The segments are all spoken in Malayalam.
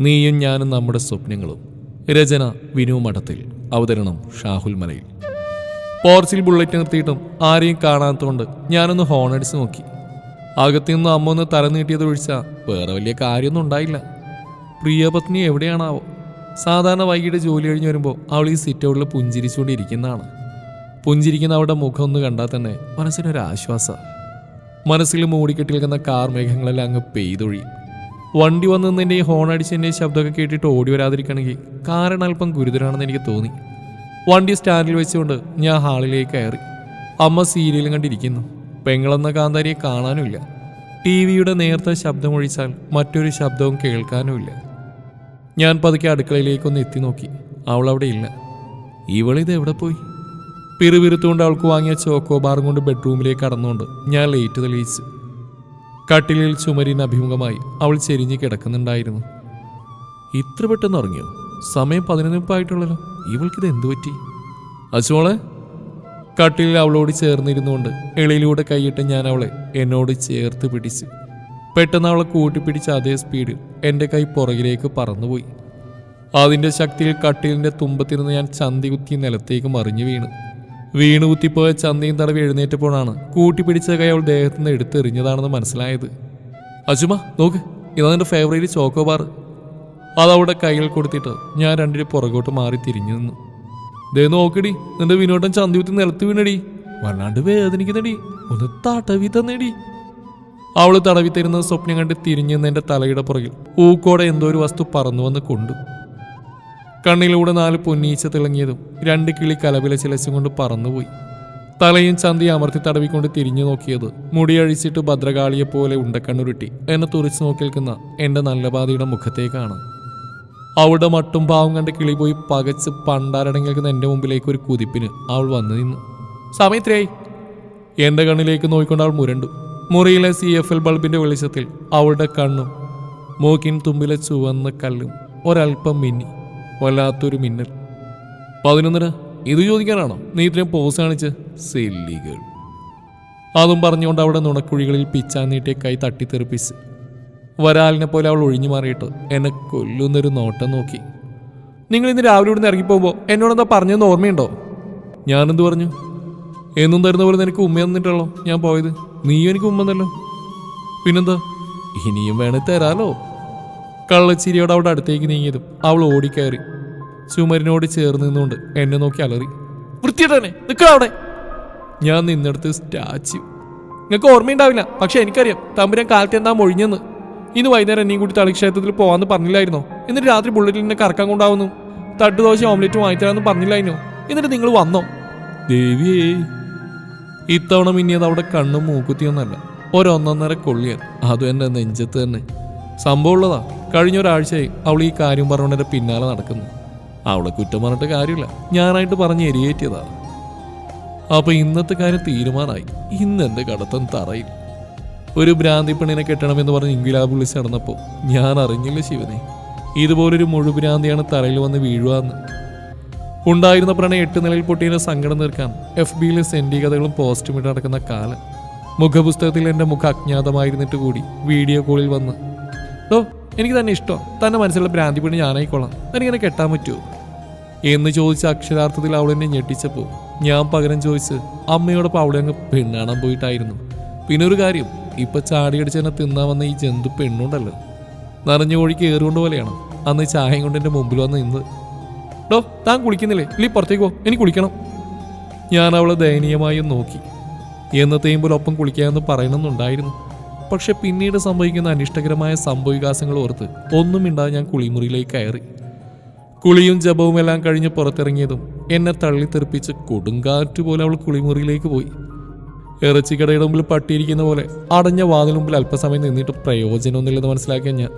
നീയും ഞാനും നമ്മുടെ സ്വപ്നങ്ങളും. രചന വിനു മഠത്തിൽ അവതരണം ഷാഹുൽ മലയിൽ. പോർച്ചിൽ ബുള്ളറ്റ് നിർത്തിയിട്ടും ആരെയും കാണാത്തതുകൊണ്ട് ഞാനൊന്ന് ഹോണടിച്ച് നോക്കി. അകത്തു നിന്ന് അമ്മ ഒന്ന് തല നീട്ടിയത് വേറെ വലിയ കാര്യമൊന്നും ഉണ്ടായില്ല. പ്രിയപത്നി എവിടെയാണാവോ? സാധാരണ വൈകിട്ട് ജോലി കഴിഞ്ഞ് വരുമ്പോൾ അവൾ ഈ സിറ്റ് ഔട്ടിൽ പുഞ്ചിരിച്ചുകൊണ്ടിരിക്കുന്നതാണ്. പുഞ്ചിരിക്കുന്ന അവളുടെ മുഖം ഒന്ന് കണ്ടാൽ തന്നെ മനസ്സിനൊരാശ്വാസ. മനസ്സിൽ മൂടിക്കെട്ടി നിൽക്കുന്ന കാർ മേഘങ്ങളെല്ലാം അങ്ങ് പെയ്തൊഴി. വണ്ടി വന്ന് നിന്നെ ഈ ഹോൺ അടിച്ചതിന്റെ ശബ്ദമൊക്കെ കേട്ടിട്ട് ഓടി വരാതിരിക്കണമെങ്കിൽ കാരണം അല്പം ഗുരുതരാണെന്ന് എനിക്ക് തോന്നി. വണ്ടി സ്റ്റാൻഡിൽ വെച്ചുകൊണ്ട് ഞാൻ ഹാളിലേക്ക് കയറി. അമ്മ സീരിയലും കണ്ടിരിക്കുന്നു. പെങ്ങളെന്ന കാന്താരിയെ കാണാനുമില്ല. ടി വിയുടെ നേരത്തെ ശബ്ദമൊഴിച്ചാൽ മറ്റൊരു ശബ്ദവും കേൾക്കാനുമില്ല. ഞാൻ പതുക്കെ അടുക്കളയിലേക്കൊന്ന് എത്തി നോക്കി. അവൾ അവിടെ ഇല്ല. ഇവളിത് എവിടെ പോയി? പിറുപിരുത്തുകൊണ്ട് അവൾക്ക് വാങ്ങിയ ചോക്കോ ബാറും കൊണ്ട് ബെഡ്റൂമിലേക്ക് കടന്നുകൊണ്ട് ഞാൻ ലേറ്റ് തെളിയിച്ചു. കട്ടിലിൽ ചുമരിന് അഭിമുഖമായി അവൾ ചെരിഞ്ഞ് കിടക്കുന്നുണ്ടായിരുന്നു. ഇത്ര പെട്ടെന്ന് ഉറങ്ങിയോ? സമയം പതിനൊന്നിപ്പായിട്ടുള്ളല്ലോ ഇവൾക്കിത് എന്തു പറ്റി? അച്ചുമോളെ കട്ടിലിൽ അവളോട് ചേർന്നിരുന്നുകൊണ്ട് എളിയിലൂടെ കൈയിട്ട് ഞാൻ അവളെ എന്നോട് ചേർത്ത് പിടിച്ച്. പെട്ടെന്ന് അവളെ കൂട്ടിപ്പിടിച്ച അതേ സ്പീഡിൽ എന്റെ കൈ പുറകിലേക്ക് പറന്നുപോയി. അതിന്റെ ശക്തിയിൽ കട്ടിലിന്റെ തുമ്പത്തിരുന്ന് ഞാൻ ചന്തി കുത്തി നിലത്തേക്ക് മറിഞ്ഞു വീണു. വീണു കുത്തിപ്പോയ ചന്തയും തടവി എഴുന്നേറ്റപ്പോഴാണ് കൂട്ടിപ്പിടിച്ച കൈ അവൾ ദേഹത്തു നിന്ന് എടുത്തെറിഞ്ഞതാണെന്ന് മനസ്സിലായത്. അജുമ നോക്ക് ഇതാ നിന്റെ ഫേവറേറ്റ് ചോക്കോ ബാർ അത് അവിടെ കൈകൾ കൊടുത്തിട്ട് ഞാൻ രണ്ടിന് പുറകോട്ട് മാറി തിരിഞ്ഞു നിന്നു. ദേ നോക്കടി നിന്റെ വിനോദം ചന്തിയുത്തി നിലത്ത് വീണടി. വല്ലാണ്ട് വേദനിക്കുന്നടി. ഒന്ന് തടവി തന്നേടി. അവൾ തടവി തരുന്ന സ്വപ്നം കണ്ട് തിരിഞ്ഞു നിന്റെ തലയുടെ പുറകിൽ. ഊക്കോടെ എന്തോ ഒരു വസ്തു പറന്നു വന്ന് കൊണ്ടു. കണ്ണിലൂടെ നാല് പൊന്നീച്ച തിളങ്ങിയതും രണ്ട് കിളി കലവില ചിലച്ചും കൊണ്ട് പറന്നുപോയി. തലയും ചന്തി അമർത്തി തടവിക്കൊണ്ട് തിരിഞ്ഞു നോക്കിയത് മുടിയഴിച്ചിട്ട് ഭദ്രകാളിയെ പോലെ ഉണ്ടക്കണ്ണുരുട്ടി എന്നെ തുറിച്ചു നോക്കി നിൽക്കുന്ന എന്റെ നല്ല ബാധയുടെ മുഖത്തേക്കാണ്. അവളുടെ മട്ടും പാവം കണ്ട് കിളി പോയി പകച്ച് പണ്ടാരടങ്ങി എന്റെ മുമ്പിലേക്ക് ഒരു കുതിപ്പിന് അവൾ വന്നു നിന്നു. സമയത്രേ എന്റെ കണ്ണിലേക്ക് നോക്കിക്കൊണ്ട് അവൾ മുരണ്ടു. മുറിയിലെ സി എഫ് എൽ ബൾബിന്റെ വെളിച്ചത്തിൽ അവളുടെ കണ്ണും മൂക്കിൻ തുമ്പിലെ ചുവന്ന കല്ലും ഒരൽപ്പം മിന്നി. വല്ലാത്തൊരു മിന്നൽ. പതിനൊന്നര ഇത് ചോദിക്കാനാണോ? നീ ഇത്രയും പോസ് കാണിച്ച്? സെല്ലികൾ. അതും പറഞ്ഞുകൊണ്ട് അവിടെ നുണക്കുഴികളിൽ പിച്ചാൻ നീട്ടിയ കൈ തട്ടിത്തെറിപ്പിച്ച്. വരാലിനെ പോലെ അവൾ ഒഴിഞ്ഞു മാറിയിട്ട് എന്നെ കൊല്ലുന്നൊരു നോട്ടം നോക്കി. നിങ്ങൾ ഇന്ന് രാവിലെ ഇവിടുന്ന് ഇറങ്ങിപ്പോകുമ്പോൾ എന്നോടെന്താ പറഞ്ഞതെന്ന് ഓർമ്മയുണ്ടോ? ഞാനെന്ത് പറഞ്ഞു? എന്നും തരുന്ന പോലെ നിനക്ക് ഉമ്മ തന്നിട്ടുള്ളോ ഞാൻ പോയത്. നീയും എനിക്ക് ഉമ്മ തന്നല്ലോ. പിന്നെന്താ? ഇനിയും വേണേ തരാലോ? കള്ളച്ചിരിയോട് അവിടെ അടുത്തേക്ക് നീങ്ങിയതും അവൾ ഓടിക്കയറി. ചുമരിനോട് ചേർന്ന് നിന്നുകൊണ്ട് എന്നെ നോക്കി അലറി. വൃത്തിയിട്ടനെ നിൽക്കണം അവിടെ. ഞാൻ നിന്നെടുത്ത് സ്റ്റാച്ചു. നിങ്ങൾക്ക് ഓർമ്മയുണ്ടാവില്ല പക്ഷെ എനിക്കറിയാം തമ്പുരാൻ കാലത്ത് എന്താ മൊഴിഞ്ഞെന്ന്. ഇന്ന് വൈകുന്നേരം എന്നെയും കൂടി തളിക്ഷേത്രത്തിൽ പോവാന്ന് പറഞ്ഞില്ലായിരുന്നോ? എന്നിട്ട് രാത്രി ബുള്ളറ്റിൽ എന്നെ കറക്കാൻ കൊണ്ടാവുന്നു തട്ടുദോശ ഓംലെറ്റ് വാങ്ങിത്തരാന്ന് പറഞ്ഞില്ലായിരുന്നു? എന്നിട്ട് നിങ്ങൾ വന്നോ? ദേവിയേ. ഇത്തവണ മിന്നിയത് അവിടെ കണ്ണും മൂക്കുത്തിയൊന്നല്ല. ഒരൊന്നൊന്നര കൊള്ളിയത് അതും എന്റെ നെഞ്ചത്ത് തന്നെ. സംഭവമുള്ളതാ കഴിഞ്ഞ ഒരാഴ്ചയായി അവൾ ഈ കാര്യം പറഞ്ഞുകൊണ്ട് പിന്നാലെ നടക്കുന്നു. അവളെ കുറ്റം പറഞ്ഞിട്ട് കാര്യമില്ല. ഞാനായിട്ട് പറഞ്ഞ് എരിയേറ്റിയതാ. അപ്പൊ ഇന്നത്തെ കാര്യം തീരുമാനമായി. ഇന്ന് എന്റെ കടത്തം തറയിൽ. ഒരു ഭ്രാന്തി പെണ്ണിനെ കെട്ടണമെന്ന് പറഞ്ഞ് ഇംഗിലാബ് വിളിച്ച് നടന്നപ്പോൾ ഞാൻ അറിഞ്ഞില്ല ശിവനെ. ഇതുപോലൊരു മുഴുഭ്രാന്തിയാണ് തറയിൽ വന്ന് വീഴുവാന്ന്. ഉണ്ടായിരുന്ന പ്രണയം എട്ട് നിലയിൽ പൊട്ടിയ സങ്കടം തീർക്കാൻ എഫ് ബിയിലെ സെൻഡി കഥകളും പോസ്റ്റും ഇട്ട് നടക്കുന്ന കാലം. മുഖപുസ്തകത്തിൽ എന്റെ മുഖം അജ്ഞാതമായിരുന്നിട്ട് കൂടി വീഡിയോ കോളിൽ വന്ന് ഓ എനിക്ക് തന്നെ ഇഷ്ടം. തന്നെ മനസ്സിലുള്ള ഭ്രാന്തി പെണ്ണ് ഞാനായിക്കോളാം തനിങ്ങനെ കെട്ടാൻ പറ്റുമോ എന്ന് ചോദിച്ച അക്ഷരാർത്ഥത്തിൽ അവൾ എന്നെ ഞെട്ടിച്ചപ്പോൾ ഞാൻ പകരം ചോദിച്ച് അമ്മയോടൊപ്പം അവളെ അങ്ങ് പെണ്ണാണാൻ പോയിട്ടായിരുന്നു. പിന്നെ ഒരു കാര്യം ഇപ്പൊ ചാടിയടിച്ച് എന്നെ തിന്നാൻ വന്ന ഈ ജന്തു പെണ്ണുണ്ടല്ലോ. നനഞ്ഞ കോഴി കയറുകൊണ്ട് പോലെയാണ്. അന്ന് ചായയും കൊണ്ട് എന്റെ മുമ്പിൽ വന്ന് നിന്ന്. ഡോ താൻ കുളിക്കുന്നില്ലേ? ഇല്ലി പുറത്തേക്ക് എനിക്ക് കുളിക്കണം. ഞാൻ അവളെ ദയനീയമായി നോക്കി. എന്നത്തെയും പോലെ ഒപ്പം കുളിക്കാമെന്ന് പറയണമെന്നുണ്ടായിരുന്നു പക്ഷെ പിന്നീട് സംഭവിക്കുന്ന അനിഷ്ടകരമായ സംഭവവികാസങ്ങൾ ഓർത്ത് ഒന്നും ഞാൻ കുളിമുറിയിലേക്ക് കയറി. കുളിയും ജപവും എല്ലാം കഴിഞ്ഞ് പുറത്തിറങ്ങിയതും എന്നെ തള്ളിത്തെറിപ്പിച്ച് കൊടുങ്കാറ്റ് പോലെ അവൾ കുളിമുറിയിലേക്ക് പോയി. ഇറച്ചിക്കടയുടെ മുമ്പിൽ പട്ടിയിരിക്കുന്ന പോലെ അടഞ്ഞ വാതിൽ മുമ്പിൽ അല്പസമയം നിന്നിട്ട് പ്രയോജനമൊന്നുമില്ലെന്ന് മനസ്സിലാക്കിയ ഞാൻ.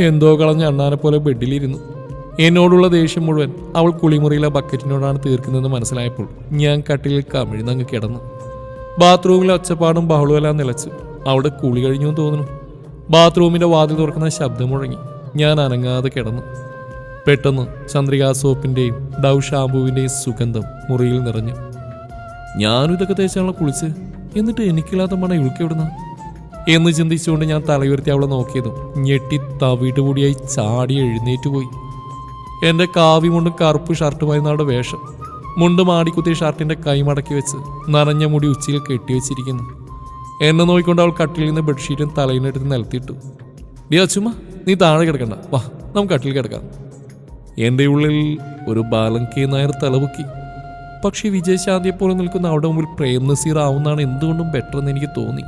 എന്തോ കളഞ്ഞ അണ്ണാനെ പോലെ ബെഡിലിരുന്നു. എന്നോടുള്ള ദേഷ്യം മുഴുവൻ അവൾ കുളിമുറിയിലെ ബക്കറ്റിനോടാണ് തീർക്കുന്നതെന്ന് മനസ്സിലായപ്പോൾ ഞാൻ കട്ടിലിൽ കമിഴ്ന്നങ്ങ് കിടന്നു. ബാത്റൂമിലെ ഒച്ചപ്പാടും ബഹളവും എല്ലാം നിലച്ചു. അവിടെ കുളി കഴിഞ്ഞു തോന്നുന്നു. ബാത്റൂമിന്റെ വാതിൽ തുറക്കുന്ന ശബ്ദം മുഴങ്ങി. ഞാൻ അനങ്ങാതെ കിടന്നു. പെട്ടെന്ന് ചന്ദ്രികാ സോപ്പിന്റെയും ഡൗ ഷാമ്പുവിന്റെയും സുഗന്ധം മുറിയിൽ നിറഞ്ഞു. ഞാനും ഇതൊക്കെ തേച്ചാണല്ലോ കുളിച്ച്. എന്നിട്ട് എനിക്കില്ലാത്ത മണ ഇവൾക്ക് എവിടുന്ന? എന്ന് ചിന്തിച്ചുകൊണ്ട് ഞാൻ തലയുയർത്തി അവളെ നോക്കിയതും ഞെട്ടി തവിടുകൂടിയായി ചാടി എഴുന്നേറ്റ് പോയി. എന്റെ കാവി മുണ്ടും കറുപ്പ് ഷർട്ടുമായിരുന്നു അവളുടെ വേഷം. മുണ്ട് മാടിക്കുത്തിയ ഷർട്ടിന്റെ കൈ മടക്കി വെച്ച് നനഞ്ഞ മുടി ഉച്ചയിൽ കെട്ടിവെച്ചിരിക്കുന്നു എന്നെ നോക്കിക്കൊണ്ട് അവൾ കട്ടിലിൽ നിന്ന് ബെഡ്ഷീറ്റും തലയിനെടുത്ത് നിലത്തിയിട്ടു. ഡി അച്ചുമ്മ നീ താഴെ കിടക്കണ്ട. വാ നമുക്ക് കട്ടിൽ കിടക്കാം. എന്റെ ഉള്ളിൽ ഒരു ബാലങ്കേ നായർ തലപൊക്കി. പക്ഷേ വിജയശാന്തിയെ പോലെ നിൽക്കുന്ന അവിടെ മുമ്പിൽ പ്രേം നസീർ ആവുന്നതാണ് എന്തുകൊണ്ടും ബെറ്റർ എന്ന് എനിക്ക് തോന്നി.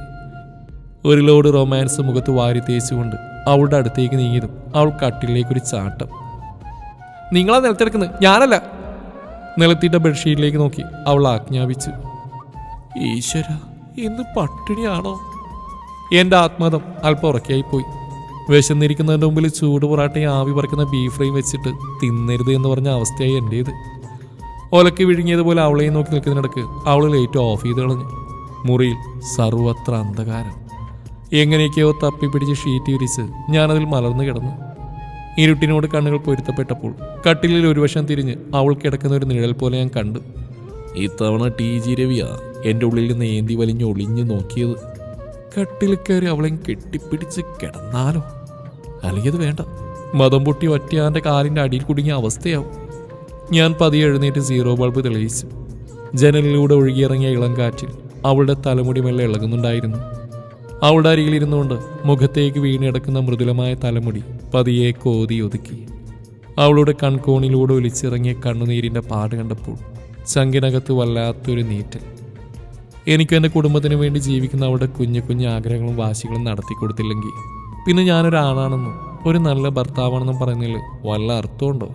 ഒരു ലോഡ് റൊമാൻസ് മുഖത്ത് വാരി തേച്ചുകൊണ്ട് അവളുടെ അടുത്തേക്ക് നീങ്ങിയതും അവൾ കട്ടിലേക്കൊരു ചാട്ടം. നിങ്ങളാ നിലത്തെടുക്കുന്നത്? ഞാനല്ല. നിലത്തിട്ട ബെഡ്ഷീറ്റിലേക്ക് നോക്കി അവൾ ആജ്ഞാപിച്ചു. ഈശ്വര ഇന്ന് പട്ടിണിയാണോ? എന്റെ ആത്മതം അല്പം ഉറക്കിയായി പോയി വിശന്നിരിക്കുന്നതിന്റെ മുമ്പിൽ ചൂട് പൊറാട്ടയും ആവി പറക്കുന്ന ബീഫ് ഫ്രൈയും വെച്ചിട്ട് തിന്നരുത് എന്ന് പറഞ്ഞ അവസ്ഥയായി എന്റേത്. ഒലക്ക് വിഴുങ്ങിയതുപോലെ അവളെയും നോക്കി നിൽക്കുന്നതിനിടക്ക് അവൾ ലൈറ്റ് ഓഫ് ചെയ്ത് കളഞ്ഞു. മുറിയിൽ സർവത്ര അന്ധകാരം. എങ്ങനെയൊക്കെയോ തപ്പിപ്പിടിച്ച് ഷീറ്റ് വിരിച്ച് ഞാനതിൽ മലർന്നു കിടന്നു. ഇരുട്ടിനോട് കണ്ണുകൾ പൊരുത്തപ്പെട്ടപ്പോൾ കട്ടിലിൽ ഒരു വശം തിരിഞ്ഞ് അവൾ കിടക്കുന്ന ഒരു നിഴൽ പോലെ ഞാൻ കണ്ടു. ഇത്തവണ ടി ജി രവിയാ. എന്റെ ഉള്ളിൽ നിന്ന് ഏന്തി വലിഞ്ഞ് ഒളിഞ്ഞു നോക്കിയത്. കട്ടിൽ കയറി അവളെ കെട്ടിപ്പിടിച്ച് കിടന്നാലോ? അല്ലെങ്കിൽ അത് വേണ്ട. മതം പൊട്ടി ഒറ്റയാന്റെ കാലിന്റെ അടിയിൽ കുടുങ്ങിയ അവസ്ഥയാവും. ഞാൻ പതിയെ എഴുന്നേറ്റ് സീറോ ബൾബ് തെളിയിച്ചു. ജനലിലൂടെ ഒഴുകിയിറങ്ങിയ ഇളം കാറ്റിൽ അവളുടെ തലമുടി മെല്ലെ ഇളകുന്നുണ്ടായിരുന്നു. അവളുടെ അരികിലിരുന്നുകൊണ്ട് മുഖത്തേക്ക് വീണിടക്കുന്ന മൃദുലമായ തലമുടി പതിയെ കോതി ഒതുക്കി. അവളുടെ കൺകോണിലൂടെ ഒലിച്ചിറങ്ങിയ കണ്ണുനീരിന്റെ പാട് കണ്ടപ്പോൾ ചങ്കിനകത്ത് വല്ലാത്തൊരു നീറ്റൽ എനിക്കും എന്റെ കുടുംബത്തിന് വേണ്ടി ജീവിക്കുന്ന അവളുടെ കുഞ്ഞു കുഞ്ഞു ആഗ്രഹങ്ങളും വാശികളും നടത്തി കൊടുത്തില്ലെങ്കിൽ പിന്നെ ഞാനൊരാണാണെന്നും ഒരു നല്ല ഭർത്താവാണെന്നും പറയുന്നതിൽ വല്ല അർത്ഥമുണ്ടോ?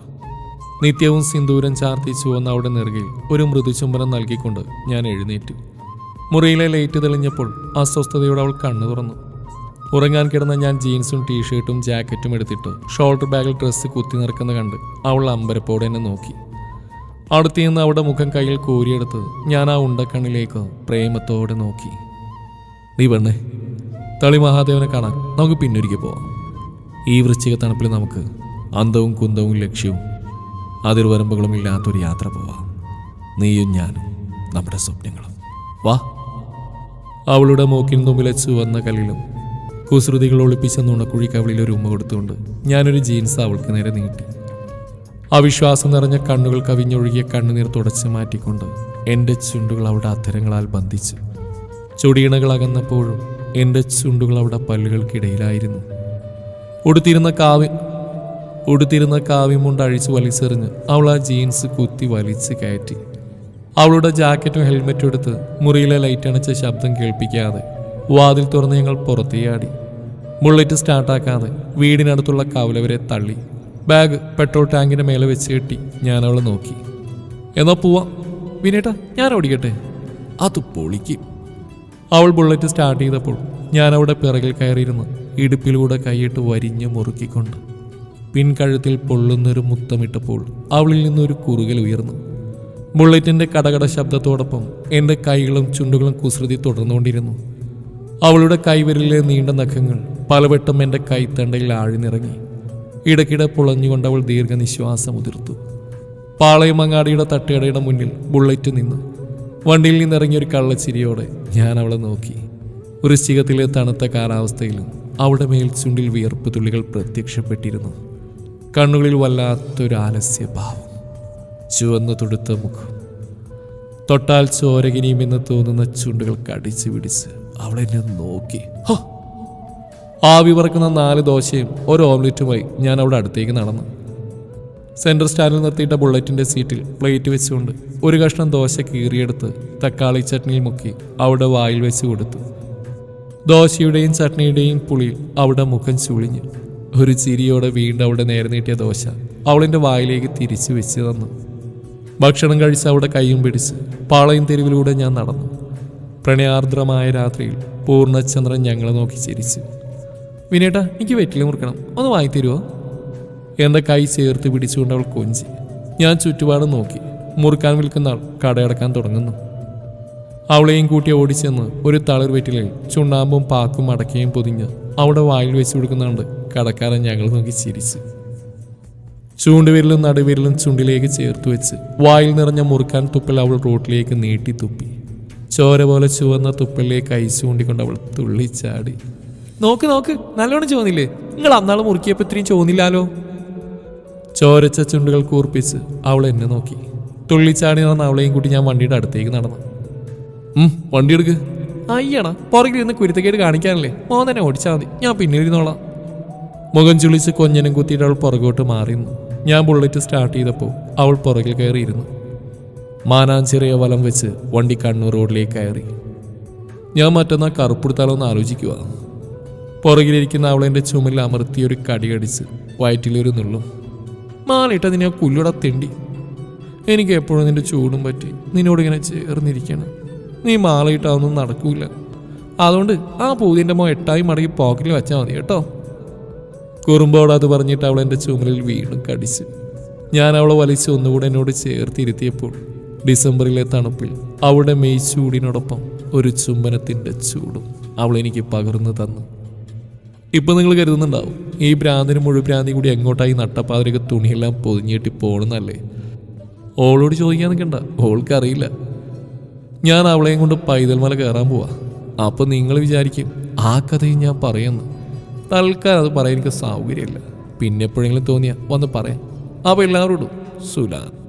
നിത്യവും സിന്ദൂരം ചാർത്തി ചുവന്ന അവിടെ നെറുകിൽ ഒരു മൃദുചുംബനം നൽകിക്കൊണ്ട് ഞാൻ എഴുന്നേറ്റു. മുറിയിലെ ലൈറ്റ് തെളിഞ്ഞപ്പോൾ അസ്വസ്ഥതയോടെ അവൾ കണ്ണു തുറന്നു. ഉറങ്ങാൻ കിടന്ന ഞാൻ ജീൻസും ടീഷർട്ടും ജാക്കറ്റും എടുത്തിട്ട് ഷോൾഡർ ബാഗിൽ ഡ്രസ്സ് കുത്തി നിറക്കുന്ന കണ്ട് അവൾ അമ്പരപ്പോടെ എന്നെ നോക്കി. അടുത്ത് നിന്ന് അവിടെ മുഖം കയ്യിൽ കോരിയെടുത്ത് ഞാൻ ആ ഉണ്ടക്കണ്ണിലേക്ക് പ്രേമത്തോടെ നോക്കി. നീ പെണ്ണേ തളി മഹാദേവനെ കാണാൻ നമുക്ക് പിന്നൊരിക്കൽ പോവാം. ഈ വൃശ്ചിക തണുപ്പിൽ നമുക്ക് അന്തവും കുന്തവും ലക്ഷ്യവും അതിർവരമ്പുകളും ഇല്ലാത്തൊരു യാത്ര പോവാം. നീയും ഞാനും നമ്മുടെ സ്വപ്നങ്ങളും. വാ. അവളുടെ മൂക്കിന് തുമ്പിലെ ചുവന്ന കല്ലിലും കുസൃതികൾ ഒളിപ്പിച്ച നുണക്കുഴി അവളിൽ ഒരു ഉമ്മ കൊടുത്തുകൊണ്ട് ഞാനൊരു ജീൻസ് അവൾക്ക് നേരെ നീട്ടി. അവിശ്വാസം നിറഞ്ഞ കണ്ണുകൾ കവിഞ്ഞൊഴുകിയ കണ്ണുനീർ തുടച്ചു മാറ്റിക്കൊണ്ട് എന്റെ ചുണ്ടുകൾ അവിടെ അധരങ്ങളാൽ ബന്ധിച്ചു. ചൊടിയിണകൾ അകന്നപ്പോഴും എന്റെ ചുണ്ടുകൾ അവിടെ പല്ലുകൾക്കിടയിലായിരുന്നു. ഉടുത്തിരുന്ന കാവ്യ ഉടുത്തിരുന്ന കാവ്യം കൊണ്ട് അഴിച്ചു വലിച്ചെറിഞ്ഞ് അവൾ ആ ജീൻസ് കുത്തി വലിച്ച് കയറ്റി. അവളുടെ ജാക്കറ്റും ഹെൽമെറ്റും എടുത്ത് മുറിയിലെ ലൈറ്റ് അണച്ച ശബ്ദം കേൾപ്പിക്കാതെ വാതിൽ തുറന്ന് ഞങ്ങൾ പുറത്തേയാടി. ബുള്ളറ്റ് സ്റ്റാർട്ടാക്കാതെ വീടിനടുത്തുള്ള കവലവരെ തള്ളി. ബാഗ് പെട്രോൾ ടാങ്കിന്റെ മേലെ വെച്ച് കെട്ടി ഞാൻ അവളെ നോക്കി. എന്നാ പോവാം. വിനേട്ടാ ഞാൻ ഓടിക്കട്ടെ? അത് പൊളിക്കും. അവൾ ബുള്ളറ്റ് സ്റ്റാർട്ട് ചെയ്തപ്പോൾ ഞാൻ അവിടെ പിറകിൽ കയറിയിരുന്ന് ഇടുപ്പിലൂടെ കൈയിട്ട് വരിഞ്ഞ് മുറുക്കിക്കൊണ്ട് പിൻകഴുത്തിൽ പൊള്ളുന്നൊരു മുത്തമിട്ടപ്പോൾ അവളിൽ നിന്നൊരു കുറുകൽ ഉയർന്നു. ബുള്ളറ്റിന്റെ കടകട ശബ്ദത്തോടൊപ്പം എന്റെ കൈകളും ചുണ്ടുകളും കുസൃതി തുടർന്നുകൊണ്ടിരുന്നു. അവളുടെ കൈവിരലിലെ നീണ്ട നഖങ്ങൾ പലവട്ടം എന്റെ കൈത്തണ്ടയിൽ ആഴ്ന്നിറങ്ങി. ഇടയ്ക്കിടെ പുളഞ്ഞുകൊണ്ട് അവൾ ദീർഘനിശ്വാസം ഉതിർത്തു പാളയമങ്ങാടിയുടെ തട്ടുകടയുടെ മുന്നിൽ ബുള്ളറ്റ് നിന്നു. വണ്ടിയിൽ നിന്നിറങ്ങിയ ഒരു കള്ളച്ചിരിയോടെ ഞാൻ അവളെ നോക്കി. വൃശ്ചികത്തിലെ തണുത്ത കാലാവസ്ഥയിലും അവളുടെ മേൽ ചുണ്ടിൽ വിയർപ്പ് തുള്ളികൾ പ്രത്യക്ഷപ്പെട്ടിരുന്നു. കണ്ണുകളിൽ വല്ലാത്തൊരു ആലസ്യഭാവം. ചുവന്നു തുടുത്ത മുഖം. തൊട്ടാൽ ചോരകിനിയുമെന്ന് തോന്നുന്ന ചുണ്ടുകൾ കടിച്ചു പിടിച്ച് അവളെന്നെ നോക്കി. ഹോ! ആവി പറക്കുന്ന നാല് ദോശയും ഒരു ഓംലെറ്റുമായി ഞാൻ അവിടെ അടുത്തേക്ക് നടന്നു. സെൻട്രൽ സ്റ്റാൻഡിൽ നിർത്തിയിട്ട ബുള്ളറ്റിന്റെ സീറ്റിൽ പ്ലേറ്റ് വെച്ചുകൊണ്ട് ഒരു കഷ്ണം ദോശ കീറിയെടുത്ത് തക്കാളി ചട്നിയിൽ മുക്കി അവിടെ വായിൽ വെച്ച് കൊടുത്തു. ദോശയുടെയും ചട്നിയുടെയും പുളി അവിടെ മുഖം ചുളിഞ്ഞു. ഒരു ചിരിയോടെ വീണ്ടും അവിടെ നേരെ നീട്ടിയ ദോശ അവളിന്റെ വായിലേക്ക് തിരിച്ചു വെച്ച് തന്നു. ഭക്ഷണം കഴിച്ച് അവിടെ കൈയും പിടിച്ച് പാളയും തെരുവിലൂടെ ഞാൻ നടന്നു. പ്രണയാർദ്രമായ രാത്രിയിൽ പൂർണചന്ദ്രൻ ഞങ്ങളെ നോക്കി ചിരിച്ചു. വിനേട്ടാ എനിക്ക് വെറ്റില മുറുക്കണം. ഒന്ന് വാങ്ങി തരുമോ എന്റെ കൈ ചേർത്ത് പിടിച്ചുകൊണ്ട് അവൾ കൊഞ്ചി. ഞാൻ ചുറ്റുപാടും നോക്കി. മുറുക്കാൻ വിൽക്കുന്ന ആൾ കടയടക്കാൻ തുടങ്ങുന്നു. അവളെയും കൂട്ടി ഓടിച്ചെന്ന് ഒരു തളിർ വെറ്റിലിൽ ചുണ്ണാമ്പും പാക്കും അടക്കയും പൊതിഞ്ഞ് അവിടെ വായിൽ വെച്ച് കൊടുക്കുന്നുണ്ട് കടക്കാരൻ ഞങ്ങൾ നോക്കി ചിരിച്ചു. ചൂണ്ടുവിരലും നടുവിരലും ചുണ്ടിലേക്ക് ചേർത്ത് വെച്ച് വായിൽ നിറഞ്ഞ മുറുക്കാൻ തുപ്പൽ അവൾ റോട്ടിലേക്ക് നീട്ടി തുപ്പി. ചോര പോലെ ചുവന്ന തുപ്പലിലേക്ക് ഐസ് ചൂണ്ടിക്കൊണ്ട് അവൾ തുള്ളിച്ചാടി. നോക്ക് നോക്ക്. നല്ലോണം ചോന്നില്ലേ നിങ്ങൾ അന്നാളും മുറുക്കിയപ്പോൾ ഇത്രയും ചോന്നില്ലാലോ ചോരച്ച ചുണ്ടുകൾ കൂർപ്പിച്ച് അവൾ എന്നെ നോക്കി. തുള്ളിച്ചാടി നടന്ന അവളെയും കൂട്ടി ഞാൻ വണ്ടിയുടെ അടുത്തേക്ക് നടന്നു. വണ്ടി എടുക്ക്. അയ്യണ പുറകിൽ ഇരുന്ന് കുരുത്തക്കേട് കാണിക്കാനല്ലേ? മോൻ തന്നെ ഓടിച്ചാൽ മതി. ഞാൻ പിന്നെ ഇരുന്നോളാം. മുഖം ചുളിച്ച് കൊഞ്ഞനും കുത്തിയിട്ട് അവൾ പുറകോട്ട് മാറിയിരുന്നു ഞാൻ ബുള്ളറ്റ് സ്റ്റാർട്ട് ചെയ്തപ്പോൾ അവൾ പുറകിൽ കയറിയിരുന്നു മാനാഞ്ചെറിയ വലം വെച്ച് വണ്ടി കണ്ണൂർ റോഡിലേക്ക് കയറി. ഞാൻ മറ്റന്നാ കറുപ്പെടുത്താലോ എന്ന് ആലോചിക്കുക പുറകിലിരിക്കുന്ന അവളെന്റെ ചുമലിൽ അമർത്തി ഒരു കടിയടിച്ച് വയറ്റിലൊരു നുള്ളും. മാലിട്ട നിന്നെ കുല്ലുട തിണ്ടി. എനിക്ക് എപ്പോഴും നിന്റെ ചൂടും പറ്റി നിന്നോട് ഇങ്ങനെ ചേർന്നിരിക്കണം. നീ മാലയിട്ടാവൊന്നും നടക്കൂല. അതുകൊണ്ട് ആ പൂതിന്റെ മോ എട്ടായി മടങ്ങി പോക്കറ്റിൽ വെച്ചാൽ മതി കേട്ടോ. കുറുമ്പോട് അത് പറഞ്ഞിട്ട് അവൾ എന്റെ ചുമലിൽ വീണ്ടും കടിച്ച്. ഞാൻ അവളെ വലിച്ച് ഒന്നുകൂടെ എന്നോട് ചേർത്തിരുത്തിയപ്പോൾ ഡിസംബറിലെ തണുപ്പിൽ അവളുടെ മെയ് ചൂടിനോടൊപ്പം ഒരു ചുംബനത്തിന്റെ ചൂടും അവൾ എനിക്ക് പകർന്നു തന്നു. ഇപ്പൊ നിങ്ങൾ കരുതുന്നുണ്ടാവും. ഈ ഭ്രാന്തിന് മുഴുവൻ കൂടി എങ്ങോട്ടായി നട്ടപ്പാതിരൊക്കെ തുണിയെല്ലാം പൊതിഞ്ഞിട്ട് പോകണമെന്നല്ലേ ഓളോട് ചോദിക്കാൻ നിൽക്കണ്ട. ഓൾക്കറിയില്ല ഞാൻ അവളെയും കൊണ്ട് പൈതൽ മല കയറാൻ പോവാ. അപ്പം നിങ്ങൾ വിചാരിക്കും ആ കഥയും ഞാൻ പറയുന്നു. തൽക്കാലം അത് പറയാൻ എനിക്ക് സൗകര്യമില്ല. പിന്നെ എപ്പോഴെങ്കിലും തോന്നിയാ വന്ന് പറയാം അപ്പോൾ എല്ലാവരോടും സുലാൻ.